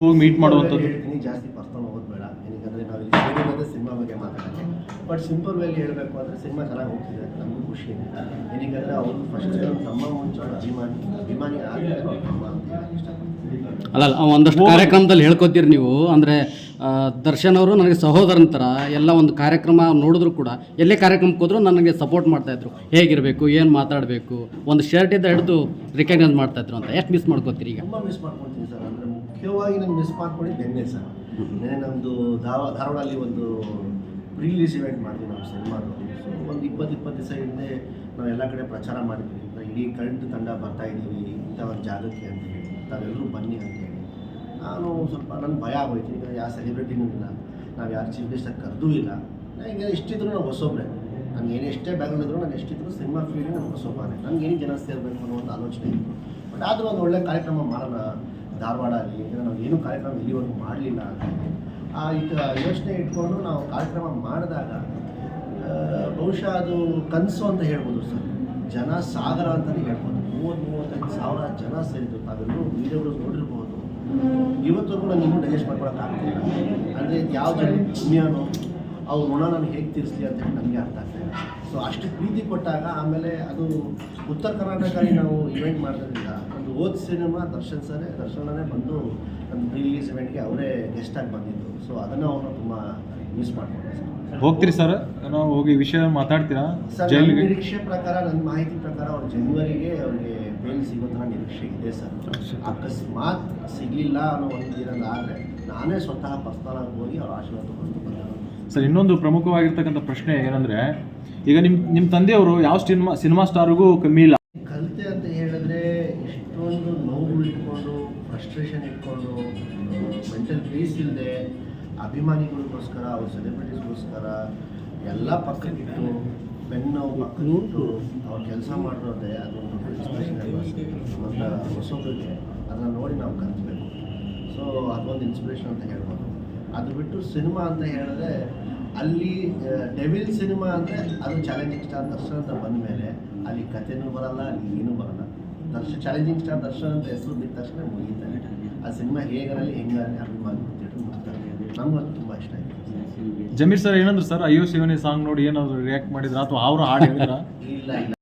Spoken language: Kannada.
ಹೋಗಿ ಮೀಟ್ ಮಾಡುವಂಥದ್ದು. ಹೇಳ್ತೀನಿ ಜಾಸ್ತಿ ಪರ್ಸನಲ್ ಹೋಗೋದು ಬೇಡ. ಏನಕ್ಕೆ ನಾವು ಇಲ್ಲಿ ಸಿನಿಮಾ ಬಗ್ಗೆ ಮಾತಾಡೋಕ್ಕೆ. ಬಟ್ ಸಿಂಪಲ್ ವೇಲಿ ಹೇಳಬೇಕು ಅಂದರೆ ಸಿನಿಮಾ ಚೆನ್ನಾಗಿ ಹೋಗ್ತಿದೆ ನಮಗೂ ಖುಷಿ ಇದೆ. ಏನಕ್ಕೆ ಅವ್ರು ಫಸ್ಟ್ ತಮ್ಮ ಮುಂಚೆ ಅಭಿಮಾನಿ ಅಭಿಮಾನಿ ಅಲ್ಲ ಅಲ್ಲ, ಒಂದಷ್ಟು ಕಾರ್ಯಕ್ರಮದಲ್ಲಿ ಹೇಳ್ಕೊತೀರಿ ನೀವು. ಅಂದರೆ ದರ್ಶನ್ ಅವರು ನನಗೆ ಸಹೋದರನ ಥರ ಎಲ್ಲ ಒಂದು ಕಾರ್ಯಕ್ರಮ ನೋಡಿದ್ರು ಕೂಡ ಎಲ್ಲೇ ಕಾರ್ಯಕ್ರಮಕ್ಕೆ ಹೋದರೂ ನನಗೆ ಸಪೋರ್ಟ್ ಮಾಡ್ತಾಯಿದ್ರು ಹೇಗಿರಬೇಕು ಏನು ಮಾತಾಡಬೇಕು ಒಂದು ಶರ್ಟಿಂದ ಹಿಡಿದು ರಿಕಗ್ನೈಸ್ ಮಾಡ್ತಾಯಿದ್ರು ಅಂತ. ಎಷ್ಟು ಮಿಸ್ ಮಾಡ್ಕೋತೀರಿ ಈಗ? ತುಂಬ ಮಿಸ್ ಮಾಡ್ಕೊತೀನಿ ಸರ್. ಅಂದರೆ ಮುಖ್ಯವಾಗಿ ನಂಗೆ ಮಿಸ್ ಮಾಡ್ಕೊಂಡಿದ್ದು ನಿನ್ನೆ ಸರ್ ನೆನೆ ನಮ್ಮದು ಧಾರ ಧಾರವಾಡಲ್ಲಿ ಒಂದು ರಿಲೀಸ್ ಇವೆಂಟ್ ಮಾಡಿದ್ವಿ ನಾವು ಸಿನಿಮಾದು ಸೊ ಒಂದು ಇಪ್ಪತ್ತು ಇಪ್ಪತ್ತು ದಿವಸ ಹಿಂದೆ ನಾವು ಎಲ್ಲ ಕಡೆ ಪ್ರಚಾರ ಮಾಡಿದ್ವಿ. ಇಡೀ ಕರೆಂಟ್ ತಂಡ ಬರ್ತಾ ಇದ್ದೀವಿ ಇಂಥ ಒಂದು ಜಾಗಕ್ಕೆ ಅಂತ ಹೇಳಿ. ತಾವೆಲ್ಲರೂ ಬನ್ನಿ ಅಂತ ಹೇಳಿ. ನಾನು ಸ್ವಲ್ಪ ನನಗೆ ಭಯ ಆಗೋಯ್ತು. ಈಗ ಯಾವ ಸೆಲೆಬ್ರಿಟಿನೂ ಇಲ್ಲ. ನಾವು ಯಾರು ಚೀಫ್ ಗೆಸ್ಟ್ ಕರೆದೂ ಇಲ್ಲ. ನನಗೆ ಎಷ್ಟಿದ್ರು ನಾವು ಹೊಸೊಬ್ಬರೇ ನಾನು ಏನೇ ಎಷ್ಟೇ ಬ್ಯಾಗ್ರೌಂಡ್ ಇದ್ರು ನಾನು ಎಷ್ಟಿದ್ರು ಸಿನಿಮಾ ಫೀಲ್ಡ್ ನಾನು ಹೊಸೊಬ್ಬನೇ. ನನಗೆ ಏನು ಜನ ಸೇರಬೇಕು ಅನ್ನೋ ಒಂದು ಆಲೋಚನೆ ಇತ್ತು. ಬಟ್ ಆದರೂ ಒಂದು ಒಳ್ಳೆ ಕಾರ್ಯಕ್ರಮ ಮಾಡೋಣ. ಧಾರವಾಡ ಅಲ್ಲಿ ನಾವು ಏನೂ ಕಾರ್ಯಕ್ರಮ ಇಲ್ಲಿವರೆಗೂ ಮಾಡಲಿಲ್ಲ. ಆ ಈ ಯೋಚನೆ ಇಟ್ಕೊಂಡು ನಾವು ಕಾರ್ಯಕ್ರಮ ಮಾಡಿದಾಗ ಬಹುಶಃ ಅದು ಕನಸು ಅಂತ ಹೇಳ್ಬೋದು ಸರ್. ಜನ ಸಾಗರ ಅಂತಲೇ ಹೇಳ್ಬೋದು. ಮೂವತ್ತು ಮೂವತ್ತೈದು ಸಾವಿರ ಜನ ಸೇರಿದ್ರು ತಾವೆಲ್ಲರೂ ವೀಡಿಯೋಗಳು ನೋಡಿರ್ಬೋದು. ಇವತ್ತವರೆಗೂ ನಾನು ಇನ್ನೂ ಡೈಜೆಸ್ಟ್ ಮಾಡ್ಕೊಳಕ್ಕೆ ಆಗ್ತಿಲ್ಲ. ಅಂದರೆ ಇದು ಯಾವ ಜನ ಪುಣ್ಯನೋ ಅವ್ರ ಋಣ ನಾನು ಹೇಗೆ ತೀರಿಸ್ಲಿ ಅಂತ ಹೇಳಿ ನನಗೆ ಅರ್ಥ ಇಲ್ಲ. ಸೊ ಅಷ್ಟು ಪ್ರೀತಿ ಕೊಟ್ಟಾಗ ಆಮೇಲೆ ಅದು ಉತ್ತರ ಕರ್ನಾಟಕದಲ್ಲಿ ನಾವು ಇವೆಂಟ್ ಮಾಡೋದ್ರಿಂದ ಒಂದು ಓದ್ ಸಿನಿಮಾ ದರ್ಶನ್ ಸರೇ ದರ್ಶನನೇ ಬಂದು ನಮ್ಮ ರಿಲೀಸ್ ಇವೆಂಟ್ಗೆ ಅವರೇ ಗೆಸ್ಟಾಗಿ ಬಂದಿದ್ದು. ಸೊ ಅದನ್ನು ಅವರು ತುಂಬ ಮಿಸ್ ಮಾಡ್ಕೊಂಡೆ ಸರ್. ಹೋಗ್ತೀರಿ ಸರ್? ನಾವು ಹೋಗಿ ವಿಷಯ ಮಾತಾಡ್ತೀರಾ? ಸರ್ ನನ್ನ ಜೈಲಿಗೆ ನಿರೀಕ್ಷೆ ಪ್ರಕಾರ ನನ್ನ ಮಾಹಿತಿ ಪ್ರಕಾರ ಅವ್ರು ಜನವರಿಗೆ ಅವ್ರಿಗೆ ಬೇಲ್ ಸಿಗೋದ್ರ ನಿರೀಕ್ಷೆ ಇದೆ ಸರ್. ಅಕಸ್ಮಾತ್. ಸಿಗಲಿಲ್ಲ ಅನ್ನೋ ಒಂದು ದಿನ ಆದರೆ ನಾನೇ ಸ್ವತಃ ಪರ್ಸನಲ್ ಆಗಿ ಹೋಗಿ ಅವ್ರ ಆಶೀರ್ವಾದ ತಗೊಂಡು ಬಂದ. ಸರ್, ಇನ್ನೊಂದು ಪ್ರಮುಖವಾಗಿರ್ತಕ್ಕಂಥ ಪ್ರಶ್ನೆ ಏನಂದ್ರೆ, ಈಗ ನಿಮ್ಮ ನಿಮ್ಮ ತಂದೆಯವರು ಯಾವ ಸಿನಿಮಾ ಸಿನಿಮಾ ಸ್ಟಾರ್ಗೂ ಕಮ್ಮಿ ಇಲ್ಲ. ಕಲಿತೆ ಅಂತ ಹೇಳಿದ್ರೆ ಎಷ್ಟೊಂದು ನೋವು ಇಟ್ಕೊಂಡು ಫ್ರಸ್ಟ್ರೇಷನ್ ಇಟ್ಕೊಂಡು ಮೆಂಟಲ್ ಪೀಸ್ ಇಲ್ಲದೆ ಅಭಿಮಾನಿಗಳಿಗೋಸ್ಕರ, ಅವ್ರ ಸೆಲೆಬ್ರಿಟೀಸ್ಗೋಸ್ಕರ ಎಲ್ಲ ಪಕ್ಕಕ್ಕಿಟ್ಟು ಪೆನ್ನು ಪಕ್ಕಕ್ಕಿಟ್ಟು ಅವ್ರು ಕೆಲಸ ಮಾಡಿರೋದೇ ಅದೊಂದು ಇನ್ಸ್ಪಿರೇಷನ್ ಮತ್ತು ಹೊಸೊಬ್ಬರಿಗೆ ಅದನ್ನು ನೋಡಿ ನಾವು ಕಲಿಸ್ಬೇಕು ಸೊ ಅದೊಂದು ಇನ್ಸ್ಪಿರೇಷನ್ ಅಂತ ಹೇಳ್ಬೋದು. ಅದು ಬಿಟ್ಟು ಸಿನಿಮಾ ಅಂತ ಹೇಳಿದ್ರೆ ಅಲ್ಲಿ ಡೆವಿಲ್ ಸಿನಿಮಾ ಅಂದರೆ ಅದು ಚಾಲೆಂಜಿಂಗ್ ಸ್ಟಾರ್ ದರ್ಶನ್ ಅಂತ ಬಂದ ಮೇಲೆ ಅಲ್ಲಿ ಕಥೆನೂ ಬರಲ್ಲ ಅಲ್ಲಿ ಏನೂ ಬರಲ್ಲ. ದರ್ಶನ್ ಚಾಲೆಂಜಿಂಗ್ ಸ್ಟಾರ್ ದರ್ಶನ್ ಅಂತ ಹೆಸರು ಬಿದ್ದ ತಕ್ಷಣ ಮುಗೀತಾರೆ ಆ ಸಿನಿಮಾ ಹೇಗರಲ್ಲಿ ಹೆಂಗಾಗಲಿ ಅಭಿಮಾನಿ ಥಿಯೇಟರ್ ಮಾಡ್ತಾರೆ ನಮಗೂ ಅದು ತುಂಬ ಇಷ್ಟ ಆಯಿತು. ಜಮೀರ್ ಸರ್ ಏನಂದ್ರು ಸರ್? ಅಯ್ಯೋ ಶಿವನೇ ಸಾಂಗ್ ನೋಡಿ ಏನಾದ್ರು ರಿಯಾಕ್ಟ್ ಮಾಡಿದ್ರ ಅಥವಾ ಅವರು ಹಾಡು ಹೇಳಿದ್ರ? ಇಲ್ಲ ಇಲ್ಲ.